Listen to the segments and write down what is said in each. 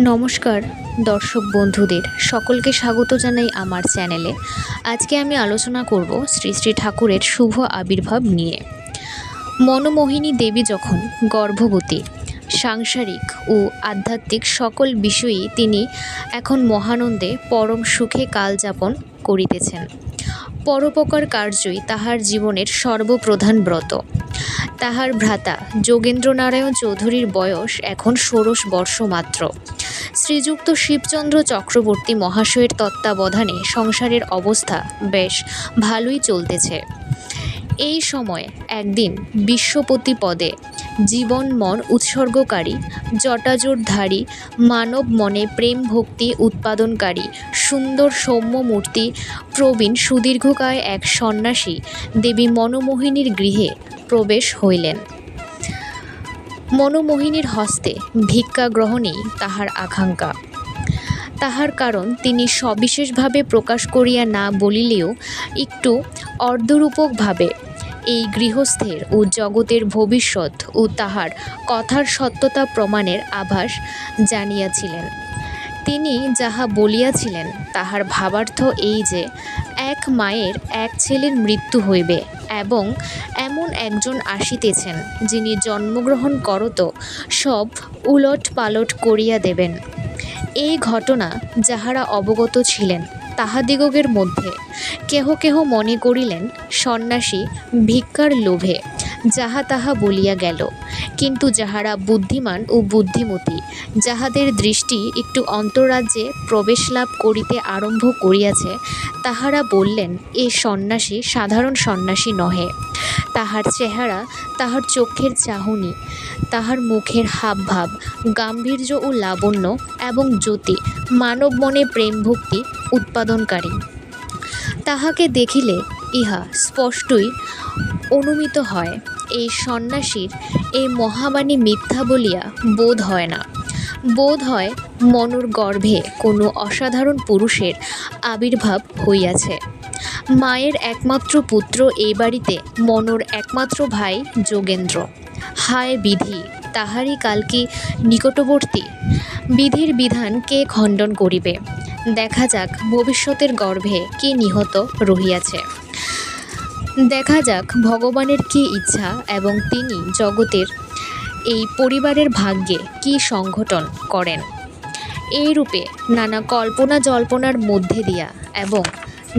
নমস্কার, দর্শক বন্ধুদের, সকলকে স্বাগত জানাই আমার চ্যানেলে। আজকে আমি আলোচনা করব শ্রী শ্রী ঠাকুরের শুভ আবির্ভাব নিয়ে। মনোমোহিনী দেবী যখন গর্ভবতী, সাংসারিক ও আধ্যাত্মিক সকল বিষয়েই তিনি এখন মহানন্দে পরম সুখে কালযাপন করিতেছেন। পরোপকার কার্যই তাহার জীবনের সর্বপ্রধান ব্রত। তাহার ভ্রাতা যোগেন্দ্রনারায়ণ চৌধুরীর বয়স এখন ষোড়শ বর্ষ মাত্র। শ্রীযুক্ত শিবচন্দ্র চক্রবর্তী মহাশয়ের তত্ত্বাবধানে সংসারের অবস্থা বেশ ভালোই চলতেছে। এই সময় একদিন বিশ্বপতি পদে জীবন মন উৎসর্গকারী জটাজোটধারী মানব মনে প্রেম ভক্তি উৎপাদনকারী, সুন্দর সৌম্য মূর্তি প্রবীণ সুদীর্ঘকায় এক সন্ন্যাসী দেবী মনোমোহিনীর গৃহে প্রবেশ হইলেন। মনোমোহিনীর হস্তে ভিক্ষা গ্রহণেই তাহার আকাঙ্ক্ষা। তাহার কারণ তিনি সবিশেষভাবে প্রকাশ করিয়া না বলিলেও একটু অর্ধরূপকভাবে এই গৃহস্থের ও জগতের ভবিষ্যৎ ও তাহার কথার সত্যতা প্রমাণের আভাস জানিয়াছিলেন। তিনি যাহা বলিয়াছিলেন, তাহার ভাবার্থ এই যে এক মায়ের এক ছেলের মৃত্যু হইবে এবং এমন একজন আসিতেছেন যিনি জন্মগ্রহণ করত সব উলট পালট করিয়া দেবেন। এই ঘটনা যাহারা অবগত ছিলেন তাহাদিগের মধ্যে কেহ কেহ মনে করিলেন, সন্ন্যাসী ভিক্ষার লোভে। যাহা তাহা বলিয়া গেল। কিন্তু যাহারা বুদ্ধিমান ও বুদ্ধিমতী, যাহাদের দৃষ্টি একটু অন্তরাজ্যে প্রবেশ লাভ করিতে আরম্ভ করিয়াছে, তাহারা বললেন, এ সন্ন্যাসী সাধারণ সন্ন্যাসী নহে। তাহার চেহারা তাহার চোখের চাহনি, তাহার মুখের হাবভাব, গাম্ভীর্য ও লাবণ্য এবং জ্যোতি, মানব মনে প্রেম ভক্তি উৎপাদনকারী। তাহাকে দেখিলে ইহা স্পষ্টই অনুমিত হয়। এই সন্ন্যাসীর এই মহাবাণী মিথ্যা বলিয়া বোধ হয় না। বোধ হয় মনুর গর্ভে কোনো অসাধারণ পুরুষের আবির্ভাব হইয়াছে। মায়ের একমাত্র পুত্র এই বাড়িতে মনোর একমাত্র ভাই যোগেন্দ্র। হায় বিধি, তাহারই কাল কি নিকটবর্তী? বিধির বিধান কে খণ্ডন করিবে? দেখা যাক ভবিষ্যতের গর্ভে কি নিহত রহিয়াছে। দেখা যাক ভগবানের কি ইচ্ছা এবং তিনি জগতের এই পরিবারের ভাগ্যে কি সংগঠন করেন। এই রূপে নানা কল্পনা জল্পনার মধ্যে দিয়া এবং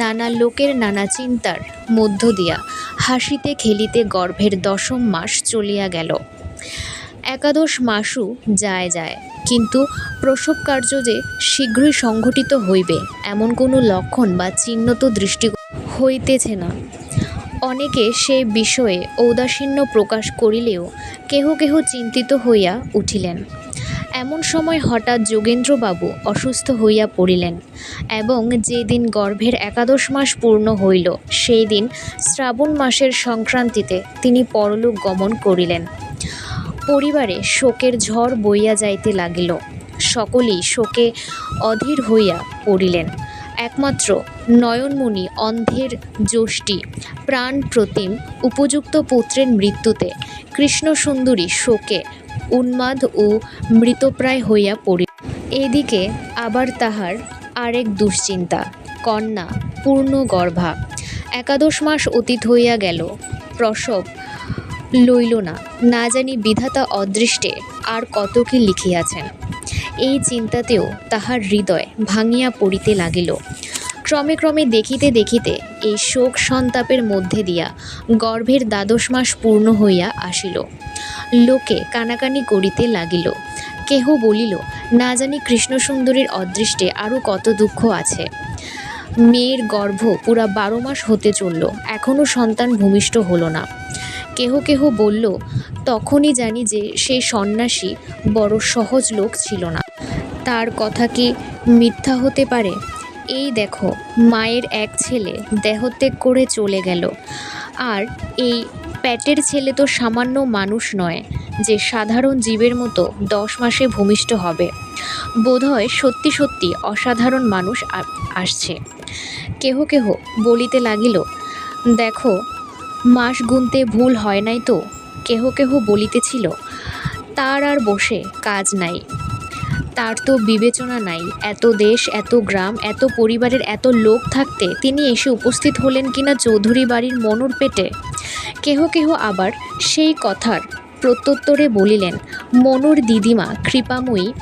নানা লোকের নানা চিন্তার মধ্য দিয়া হাসিতে খেলিতে গর্ভের দশম মাস চলিয়া গেল। একাদশ মাসও যায় যায়, কিন্তু প্রসব কার্য যে শীঘ্রই সংঘটিত হইবে এমন কোনো লক্ষণ বা চিহ্ন তো দৃষ্টি হইতেছে না। অনেকে সে বিষয়ে ঔদাসীন্য প্রকাশ করিলেও কেহ কেহ চিন্তিত হইয়া উঠিলেন। এমন সময় হঠাৎ যোগেন্দ্রবাবু অসুস্থ হইয়া পড়িলেন এবং যেদিন গর্ভের একাদশ মাস পূর্ণ হইল সেই দিন শ্রাবণ মাসের সংক্রান্তিতে তিনি পরলোক গমন করিলেন। পরিবারে শোকের ঝড় বইয়া যাইতে লাগিল। সকলেই শোকে অধীর হইয়া পড়িলেন। একমাত্র নয়নমণি অন্ধের যষ্টি, প্রাণ প্রতিম, উপযুক্ত পুত্রের মৃত্যুতে কৃষ্ণসুন্দরী শোকে উন্মাদ ও মৃতপ্রায় হইয়া পড়ি। এদিকে আবার তাহার আরেক দুশ্চিন্তা, কন্যা পূর্ণ গর্ভা। একাদশ মাস অতীত হইয়া গেল, প্রসব লইল না না জানি বিধাতা অদৃষ্টে আর কত কি লিখিয়াছেন। এই চিন্তাতেও তাহার হৃদয় ভাঙিয়া পড়িতে লাগিল। ক্রমে ক্রমে দেখিতে দেখিতে এই শোক সন্তাপের মধ্যে দিয়া গর্ভের দ্বাদশ মাস পূর্ণ হইয়া আসিল। লোকে কানাকানি করিতে লাগিল। কেহ বলিল, না জানি কৃষ্ণসুন্দরীর অদৃষ্টে আরও কত দুঃখ আছে। মেয়ের গর্ভ পুরা বারো মাস হতে চলল এখনও সন্তান ভূমিষ্ঠ হলো না। কেহ কেহ বলল, তখনই জানি যে সেই সন্ন্যাসী বড় সহজ লোক ছিল না। তার কথা কি মিথ্যা হতে পারে? এই দেখো, মায়ের এক ছেলে দেহত্যাগ করে চলে গেল। আর এই প্যাটের ছেলে তো সামান্য মানুষ নয়, যে সাধারণ জীবের মতো দশ মাসে ভূমিষ্ঠ হবে। বোধহয় সত্যি সত্যি অসাধারণ মানুষ আসছে। কেহ কেহ বলিতে লাগিল, দেখো, মাস গুনতে ভুল হয় নাই তো? কেহ কেহ বলিতেছিল, তার আর বসে কাজ নাই। তার তো বিবেচনা নাই। এত দেশ, এত গ্রাম, এত পরিবারের এত লোক থাকতে তিনি এসে উপস্থিত হলেন কিনা চৌধুরী বাড়ির মনুর পেটে। কেহ কেহ আবার সেই কথার প্রত্যুত্তরে বলিলেন, মনুর দিদিমা, কৃপাময়ী,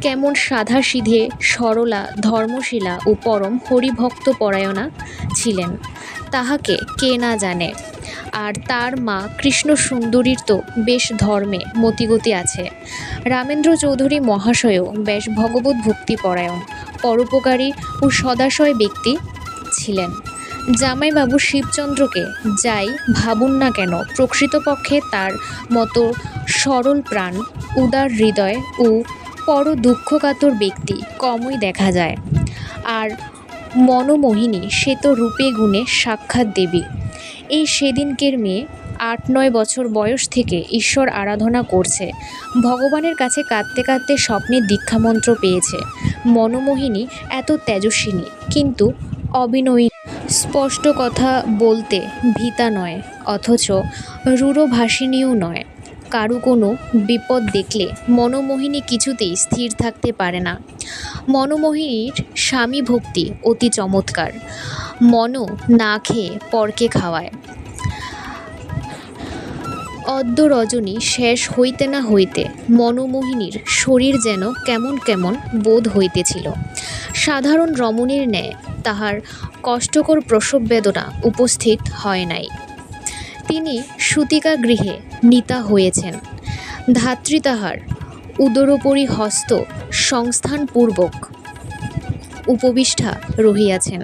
কেমন সাধাসিধে, সরলা, ধর্মশীলা ও পরম হরিভক্ত পরায়ণা ছিলেন। তাহাকে কে না জানে? আর তার মা কৃষ্ণ সুন্দরীর তো বেশ ধর্মে মতিগতি আছে। রামেন্দ্র চৌধুরী মহাশয়ও বেশ ভগবত ভক্তিপরায়ণ, পরোপকারী ও সদাশয় ব্যক্তি ছিলেন। জামাইবাবু শিবচন্দ্রকে যাই ভাবুন না কেন, প্রকৃতপক্ষে তার মতো সরল প্রাণ, উদার হৃদয় ও পর দুঃখকাতর ব্যক্তি কমই দেখা যায়। আর মনোমোহিনী সে তো রূপে গুণে সাক্ষাৎ দেবী। এই সেদিনকের মেয়ে আট নয় বছর বয়স থেকে ঈশ্বর আরাধনা করছে। ভগবানের কাছে কাঁদতে কাঁদতে স্বপ্নে দীক্ষামন্ত্র পেয়েছে। মনোমোহিনী এত তেজস্বিনী, কিন্তু অবিনয়ী। স্পষ্ট কথা বলতে ভীতা নয়, অথচ রূঢ়ভাষিণীও নয়। কারু কোনো বিপদ দেখলে মনোমোহিনী কিছুতেই স্থির থাকতে পারে না। মনোমোহিনীর স্বামী ভক্তি অতি চমৎকার। মনও না খেয়ে পরকে খাওয়ায়। অদ্য রজনী শেষ হইতে না হইতে মনোমোহিনীর শরীর যেন কেমন কেমন বোধ হইতেছিল। সাধারণ রমণীর ন্যায় তাহার কষ্টকর প্রসব বেদনা উপস্থিত হয় নাই। তিনি সুতিকা গৃহে নিতা হয়েছেন। ধাত্রী তাহার উদরোপরি হস্ত সংস্থানপূর্বক উপবিষ্ঠা রহিয়াছেন।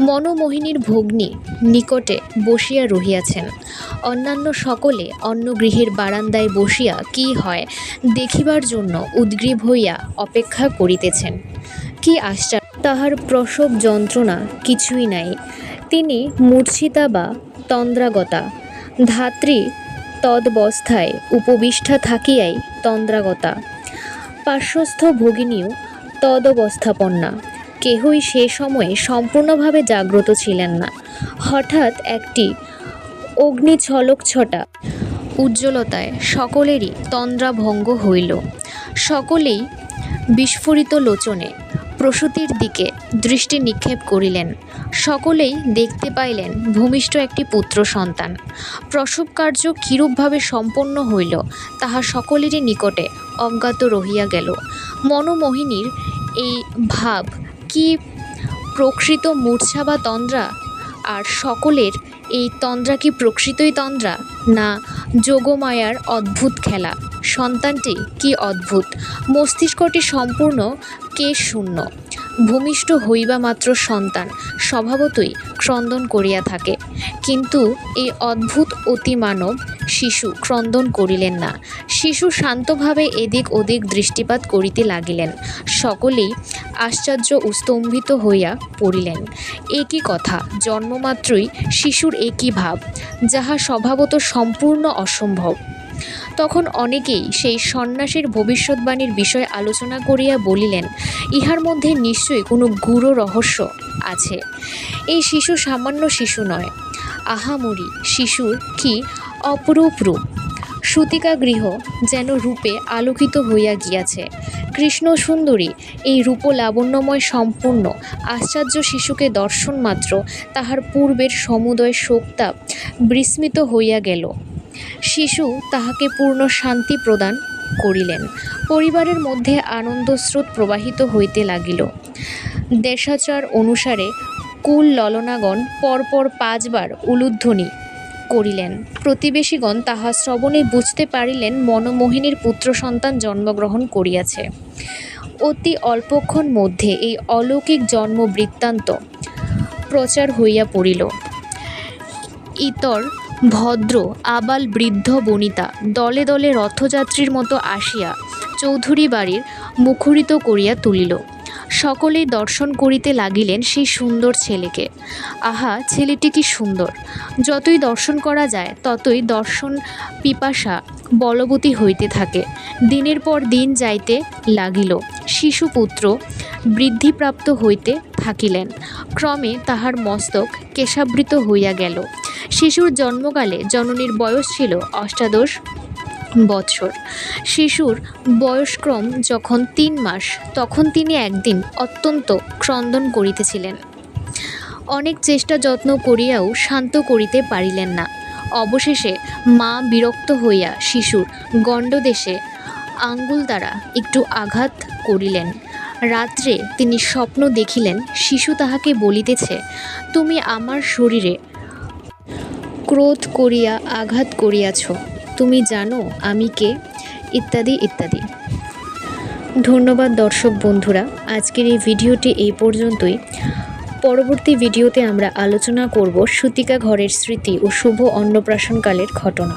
মনোমোহিনীর ভগ্নী নিকটে বসিয়া রহিয়াছেন। অন্যান্য সকলে অন্য গৃহের বারান্দায় বসিয়া কি হয় দেখিবার জন্য উদ্গ্রীব হইয়া অপেক্ষা করিতেছেন। কি আশ্চর্য! তাহার প্রসব যন্ত্রণা কিছুই নাই। তিনি মূর্ছিতা বা তন্দ্রাগতা, ধাত্রী তদবস্থায় উপবিষ্ঠা থাকিয়াই তন্দ্রাগতা, পার্শ্বস্থ ভগিনীও তদবস্থাপন্না। কেহই সে সময়ে সম্পূর্ণভাবে জাগ্রত ছিলেন না। হঠাৎ একটি অগ্নিছলক ছটা উজ্জ্বলতায় সকলেরই তন্দ্রাভঙ্গ হইল। সকলেই বিস্ফোরিত লোচনে প্রসূতির দিকে দৃষ্টি নিক্ষেপ করিলেন। সকলেই দেখতে পাইলেন ভূমিষ্ঠ একটি পুত্র সন্তান। প্রসব কার্য কিরূপভাবে সম্পন্ন হইল, তাহা সকলেরই নিকটে অজ্ঞাত রহিয়া গেল। মনোমোহিনীর এই ভাব কি প্রকৃত মূর্ছা বা তন্দ্রা? আর সকলের এই তন্দ্রা কি প্রকৃতই তন্দ্রা? না, যোগমায়ার অদ্ভুত খেলা। সন্তানটি কি অদ্ভুত? মস্তিষ্কটি সম্পূর্ণ কেশ শূন্য? ভূমিষ্ঠ হইবা মাত্র সন্তান, স্বভাবতই ক্রন্দন করিয়া থাকে। কিন্তু এই অদ্ভুত অতিমানব শিশু ক্রন্দন করিলেন না। শিশু শান্তভাবে এদিক ওদিক দৃষ্টিপাত করিতে লাগিলেন। সকলেই আশ্চর্য ও স্তম্ভিত হইয়া পড়িলেন। একই কথা? জন্মমাত্রই শিশুর একই ভাব? যাহা স্বভাবত সম্পূর্ণ অসম্ভব। তখন অনেকেই সেই সন্ন্যাসীর ভবিষ্যৎবাণীর বিষয় আলোচনা করিয়া বলিলেন, ইহার মধ্যে নিশ্চয়ই কোনো গূঢ় রহস্য আছে। এই শিশু সামান্য শিশু নয়। আহামরি, শিশুর কি অপরূপ রূপ। সুতিকা গৃহ যেন রূপে আলোকিত হইয়া গিয়াছে। কৃষ্ণ সুন্দরী, এই রূপ লাবণ্যময় সম্পূর্ণ। আশ্চর্য শিশুকে দর্শন মাত্র, তাহার পূর্বের সমুদয় শোকতাপ বিস্মিত হইয়া গেল। শিশু তাহাকে পূর্ণ শান্তি প্রদান করিলেন। পরিবারের মধ্যে আনন্দস্রোত প্রবাহিত হইতে লাগিল। দেশাচার অনুসারে কুল ললনাগণ পরপর পাঁচবার উলুধ্বনি করিলেন। প্রতিবেশীগণ তাহা শ্রবণে বুঝতে পারিলেন মনমোহিনীর পুত্র সন্তান জন্মগ্রহণ করিয়াছে। অতি অল্পক্ষণ মধ্যে এই অলৌকিক জন্ম বৃত্তান্ত প্রচার হইয়া পড়িল। ইতর, ভদ্র, আবাল বৃদ্ধ বনিতা দলে দলে রথযাত্রীর মতো আসিয়া চৌধুরী বাড়ির মুখরিত করিয়া তুলিল। সকলেই দর্শন করিতে লাগিলেন সেই সুন্দর ছেলেকে। আহা, ছেলেটি কি সুন্দর! যতই দর্শন করা যায়, ততই দর্শন পিপাসা, বলবতী হইতে থাকে। দিনের পর দিন যাইতে লাগিল। শিশুপুত্র বৃদ্ধিপ্রাপ্ত হইতে থাকিলেন। ক্রমে তাহার মস্তক কেশাবৃত হইয়া গেল। শিশুর জন্মকালে জননীর বয়স ছিল অষ্টাদশ বৎসর শিশুর বয়স্ক্রম যখন তিন মাস, তখন তিনি একদিন অত্যন্ত ক্রন্দন করিতেছিলেন। অনেক চেষ্টা যত্ন করিয়াও শান্ত করিতে পারিলেন না। অবশেষে মা বিরক্ত হইয়া শিশুর গণ্ডদেশে আঙ্গুল দ্বারা একটু আঘাত করিলেন। রাত্রে তিনি স্বপ্ন দেখিলেন, শিশু তাহাকে বলিতেছে, তুমি আমার শরীরে ক্রোধ করিয়া, আঘাত করিয়াছ। তুমি জানো আমি কে? ইত্যাদি ইত্যাদি। ধন্যবাদ দর্শক বন্ধুরা, আজকের এই ভিডিওটি এই পর্যন্তই। পরবর্তী ভিডিওতে আমরা আলোচনা করব সুতিকা ঘরের স্মৃতি ও শুভ অন্নপ্রাশনকালের ঘটনা।